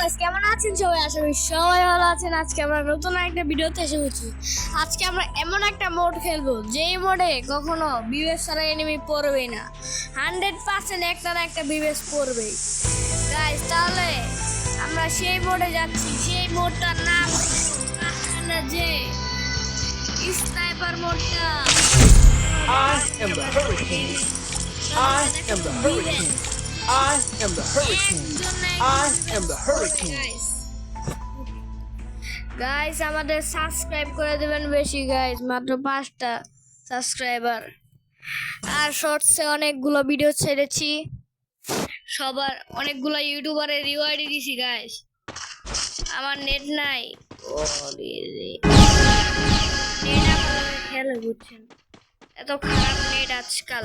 Guys কেমন আছেন সবাই? আশা করি সবাই ভালো আছেন। আজকে আমরা নতুন একটা ভিডিওতে এসে গেছি আজকে আমরা এমন একটা মোড খেলব যেই মোডে কখনো বিবেস ছাড়া এনিমি পড়বেই না। হান্ড্রেড পার্সেন্ট একটা না একটা বিবেস পড়বেই। গাইস তাহলে আমরা সেই মোডে যাচ্ছি। সেই মোডটার নাম যে স্নাইপার মোডটা I am the hurricane. I am the hurricane. I am the hurricane. I am the hurricane. Guys আমাদের সাবস্ক্রাইব করে দেবেন বেশি গাইস মাত্র পাঁচটা সাবস্ক্রাইবার আর শর্টসে অনেকগুলো ভিডিও ছেড়েছি। সবার অনেকগুলো ইউটিউবারে রিওয়ার্ডই দিছি গাইস আমার নেট নাই। নেট বুঝছেন এত খারাপ নেট আজকাল।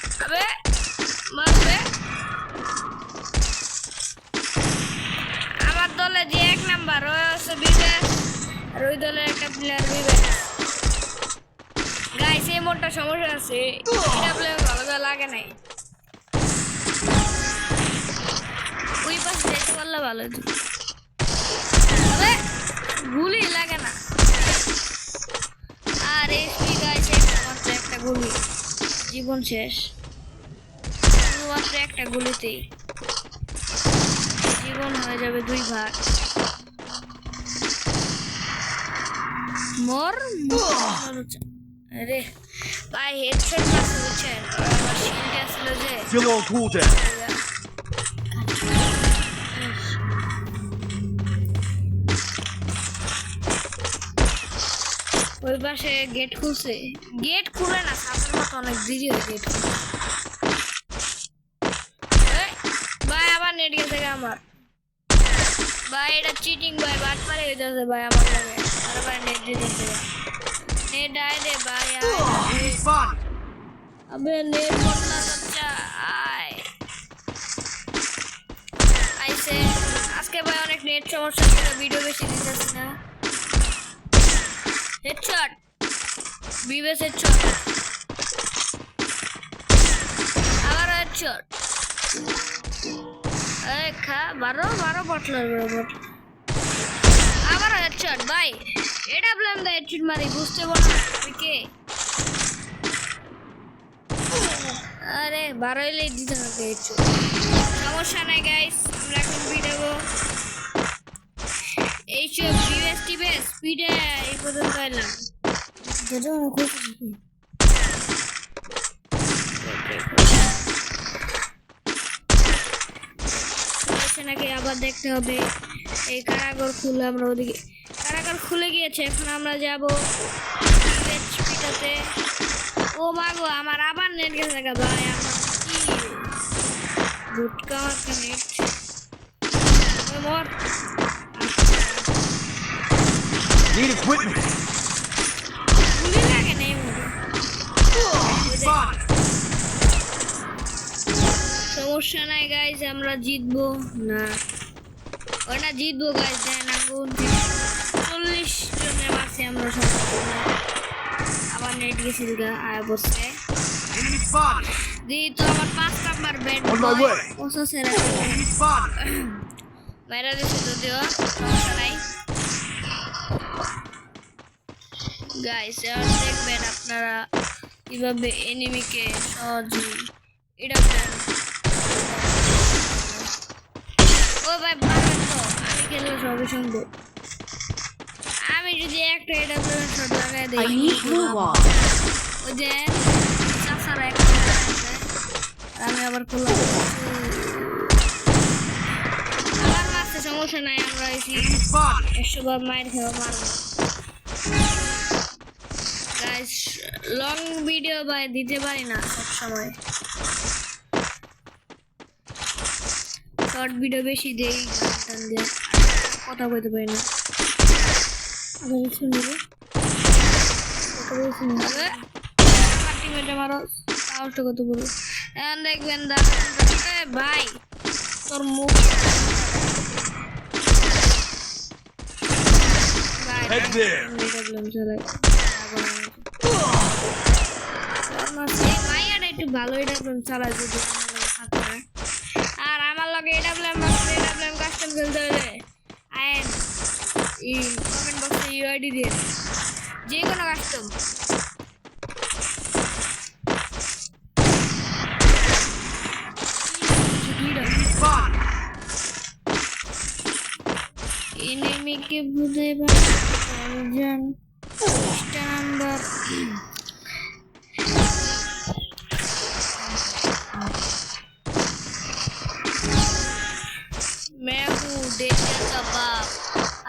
अबे মারবে আমার দলে যে এক নাম্বার ওই হচ্ছে বিবেক আর ওই দলের একটা প্লেয়ার বিবেক। গাইস এই মোটটা সমস্যা আছে এটা প্লেয়ার ভালো করে লাগে নাই। ওই পাশে যেতে পারলে ভালো তবে গুলি লাগে না। আর এসপি মাত্র একটা গুলি। জীবন শেষ। শুধুমাত্র একটা গুলিতেই জীবন হয়ে যাবে দুই ভাগ। মর আরে ভাই হেডশট মারছে বুঝছেন? আমার শিল্ড যে। On ওই পাশে গেট খুলছে। গেট খুলে না সাপের মতো অনেক দেরি হয় গেট খুলে ভাই আবার নেট গেছে গা আমার ভাই এটা চিটিং ভাই বাট পারে হয়ে যাচ্ছে ভাই আমার লাগে আর ভাই নেট দিতেছে নেট আয় দে ভাই আয় Need spotted. अबे नेट बदला बच्चा আয় আইসে আজকে ভাই অনেক নেট সমস্যা ছিল ভিডিও বেশি দিতেছি না হেডশট বিবেস হেডশট আবার হেডশট এই খা, বারো বারো বটলার রোবট আবার হেডশট ভাই এটা বললাম দা হেডশট মারি, বুঝতে পারো না আমি কে? আরে, বারো এলেই দিতে হবে সমস্যা নাই গাইস আমরা এখন ভিডিও এই সব বিএস টিবেস স্পিডে এই পর্যন্ত এলাম। যেটা আমরা খুঁজছি হয়েছে নাকি আবার দেখতে হবে। এই কারাগর খুলে আমরা ওদিকে কারাগর খুলে গিয়েছে এখন আমরা যাব পিটাতে ও মাগো আমার আবার নেট গেছে ভাই আমার কি গুটকা মারতে নেট। মর। Need equipment. মরে Spotted. সমস্যা নাই গাইজ আমরা জিতবো। না। না জিতবো গাইজ দেন আগুন চল্লিশ জনের মাসে আমরা সমস্যা আবার নেট গেছিল গা আয় বসে তো আমার পাঁচ নাম্বার ব্যাট. পঁচাশ সেরা বাইরে দিছে যদিও সমস্যা নাই। গাইস আর দেখবেন আপনারা কীভাবে এনিমিকে সহজে এটা ও ভাই পারবেন তো। আমি খেললে সবই সম্ভব আমি যদি একটা এটা শট লাগাই দিই. ওই যে চাষারা একটা আমি আবার করলাম আবার মারছে সমস্যা নাই আমরা এসি. একশো বার মায়ের খেয়ে মারবো। লং ভিডিও ভাই দিতে পারি না সব শর্ট ভিডিও বেশি দেই গান দিয়ে কথা বলতে পারি না। আবার শুনি কথা বলে শুনি আরে মারো সাহসটা কত বড়। এখন দেখবেন ভাই তোর মুখ। Head there. মাইয়াটা একটু ভালোই দেখলাম চালাই যদি। বক্সে ইউআইডি দিয়ে দিন। যে কোনো কাস্টম এনিমিকে বুঝে পারছেন নাম্বার मैं हूँ डेंजर का बाप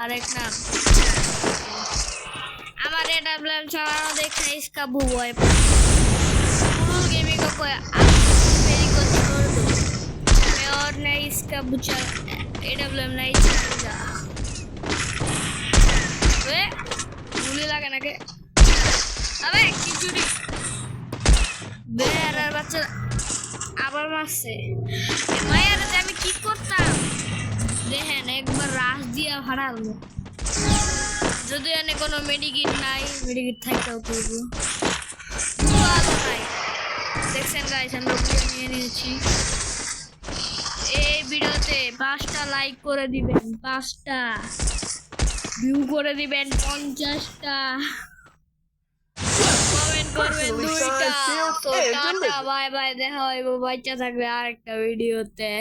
আরেক নাম আমার এটা ব্লেম চালানো দেখে इसका भू है फुल गेमिंग को कोई मेरी को छोड़ दो मैं और नहीं इसका बुचा एडब्ल्यूएम नहीं चलेगा वे গুলি লাগে নাকি আবে খিচুড়ি বেড়ার বাচ্চা আবার মারছে এ মায়ের যে আমি কি করতাম দেখেন একবার রাস দিয়া হারাল যদি এনে কোনো মেডিকিট নাই মেডিকিট থাকতেও করব নাই দেখছেন গাইস আমরা নিয়ে নিয়েছি। এই ভিডিওতে পাঁচটা লাইক করে দিবেন পাঁচটা। ভিউ করে দিবেন পঞ্চাশটা। কমেন্ট করবেন দুইটা। তো টাটা বাই বাই দেখা হইব বাচ্চা থাকবে আরেকটা ভিডিওতে।